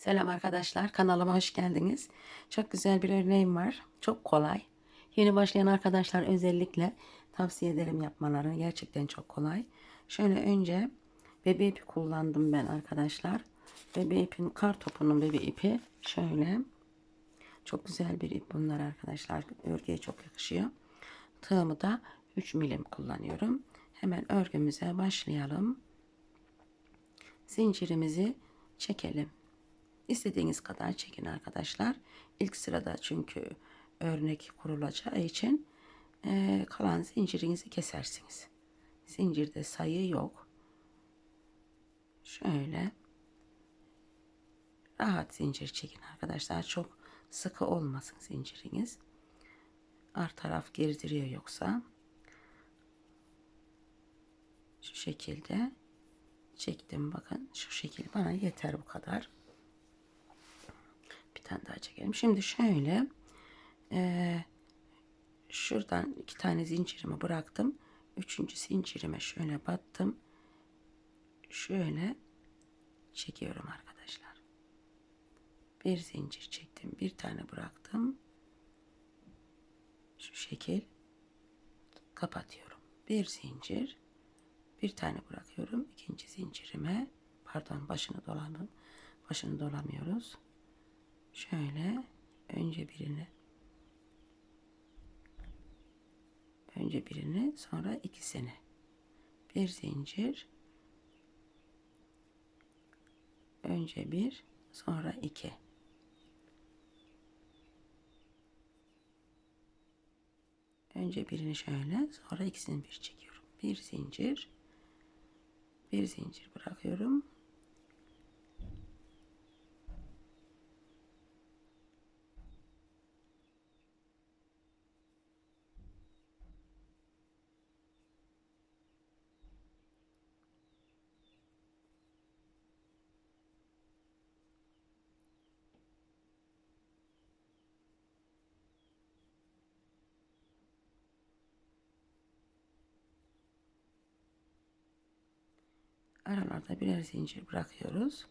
Selam arkadaşlar, kanalıma hoş geldiniz. Çok güzel bir örneğim var. Çok kolay. Yeni başlayan arkadaşlar özellikle tavsiye ederim yapmalarını. Gerçekten çok kolay. Şöyle önce bebe ipi kullandım ben arkadaşlar. Bebe ipin, kar topunun bebe ipi şöyle. Çok güzel bir ip bunlar arkadaşlar. Örgüye çok yakışıyor. Tığımı da 3 milim kullanıyorum. Hemen örgümüze başlayalım. Zincirimizi çekelim. İstediğiniz kadar çekin arkadaşlar. İlk sırada çünkü örnek kurulacağı için e, kalan zincirinizi kesersiniz. Zincirde sayı yok. Şöyle rahat zincir çekin arkadaşlar. Çok sıkı olmasın zinciriniz. Art taraf girdiriyor yoksa. Şu şekilde çektim bakın şu şekil bana yeter bu kadar tane daha çekelim şimdi şöyle e, şuradan iki tane zincirimi bıraktım. Üçüncü zincirime şöyle battım. Şöyle çekiyorum arkadaşlar. Bir zincir çektim bir tane bıraktım. Şu şekil. Kapatıyorum. Bir zincir bir tane bırakıyorum. İkinci zincirime pardon başını dolamıyorum başını dolamıyoruz şöyle önce birini önce birini sonra ikisini. Bir zincir önce bir sonra iki. Önce birini şöyle sonra ikisini bir çekiyorum. Bir zincir bir zincir bırakıyorum aralarda birer zincir bırakıyoruz.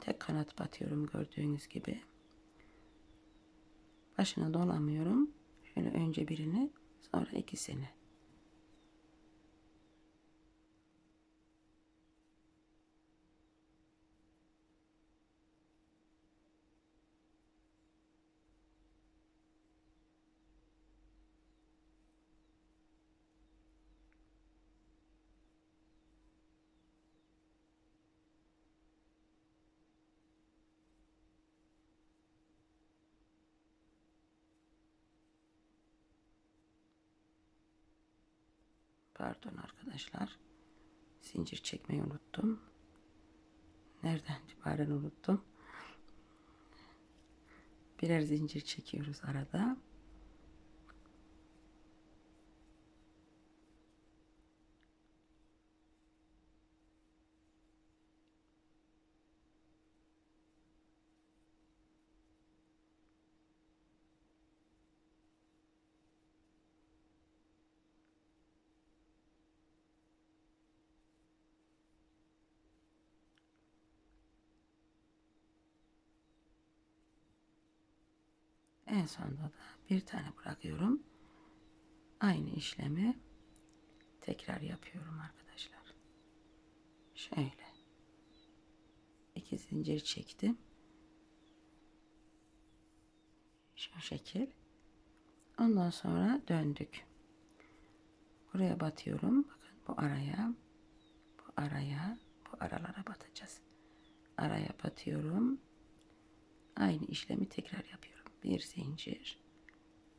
Tek kanat batıyorum gördüğünüz gibi. Başına dolamıyorum. Şöyle önce birini sonra ikisini. Pardon arkadaşlar. Zincir çekmeyi unuttum. Nereden itibaren unuttum. Birer zincir çekiyoruz arada. En sonunda da bir tane bırakıyorum. Aynı işlemi tekrar yapıyorum arkadaşlar. Şöyle. iki zincir çektim. Şu şekil. Ondan sonra döndük. Buraya batıyorum. Bakın bu araya, bu araya, bu aralara batacağız. Araya batıyorum. Aynı işlemi tekrar yapıyorum. Bir zincir.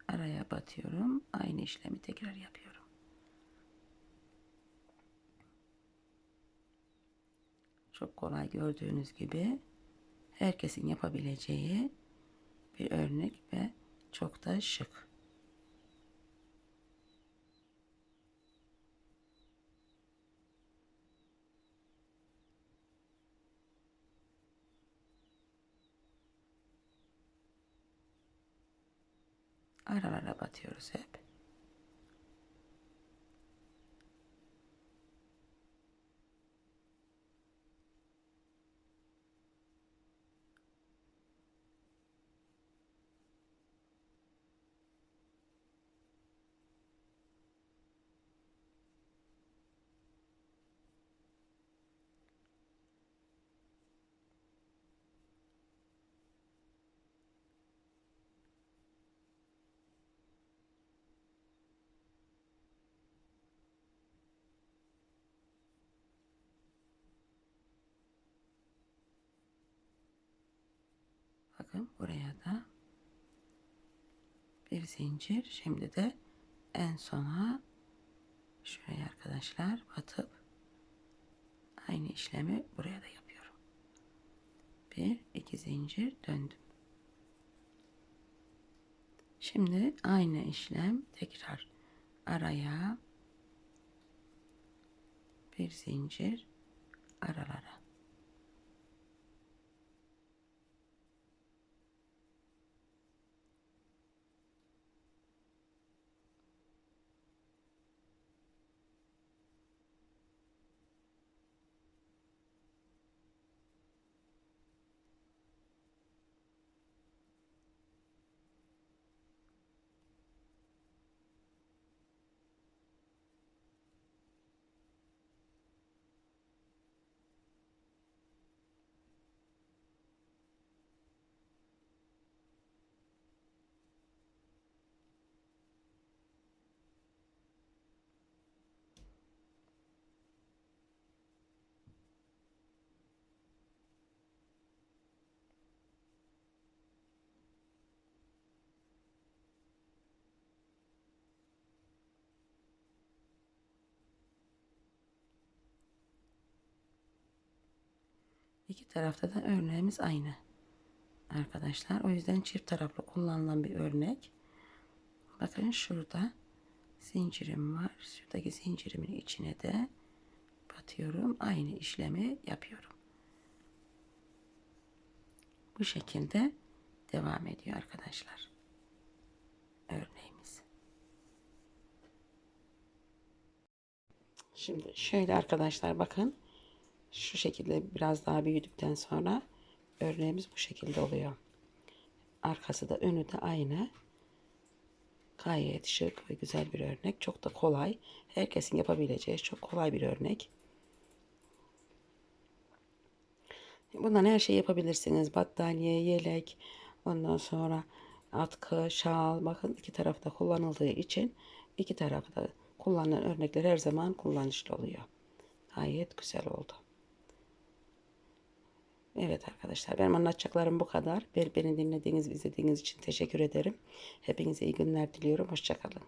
Araya batıyorum. Aynı işlemi tekrar yapıyorum. Çok kolay gördüğünüz gibi herkesin yapabileceği bir örnek ve çok da şık. Aralara batıyoruz hep. Bakın buraya da bir zincir. Şimdi de en sona şuraya arkadaşlar batıp aynı işlemi buraya da yapıyorum. Bir, iki zincir döndüm. Şimdi aynı işlem tekrar araya bir zincir aralara. İki tarafta da örneğimiz aynı. Arkadaşlar o yüzden çift taraflı kullanılan bir örnek. Bakın şurada zincirim var. Şuradaki zincirimin içine de batıyorum. Aynı işlemi yapıyorum. Bu şekilde devam ediyor arkadaşlar. Örneğimiz. Şimdi şöyle arkadaşlar bakın. Şu şekilde biraz daha büyüdükten sonra örneğimiz bu şekilde oluyor. Arkası da önü de aynı. Gayet şık ve güzel bir örnek. Çok da kolay. Herkesin yapabileceği çok kolay bir örnek. Bundan her şey yapabilirsiniz. Battaniye, yelek, ondan sonra atkı, şal. Bakın iki tarafta kullanıldığı için iki tarafta kullanılan örnekler her zaman kullanışlı oluyor. Gayet güzel oldu. Evet arkadaşlar benim anlatacaklarım bu kadar. Beni dinlediğiniz, izlediğiniz için teşekkür ederim. Hepinize iyi günler diliyorum. Hoşçakalın.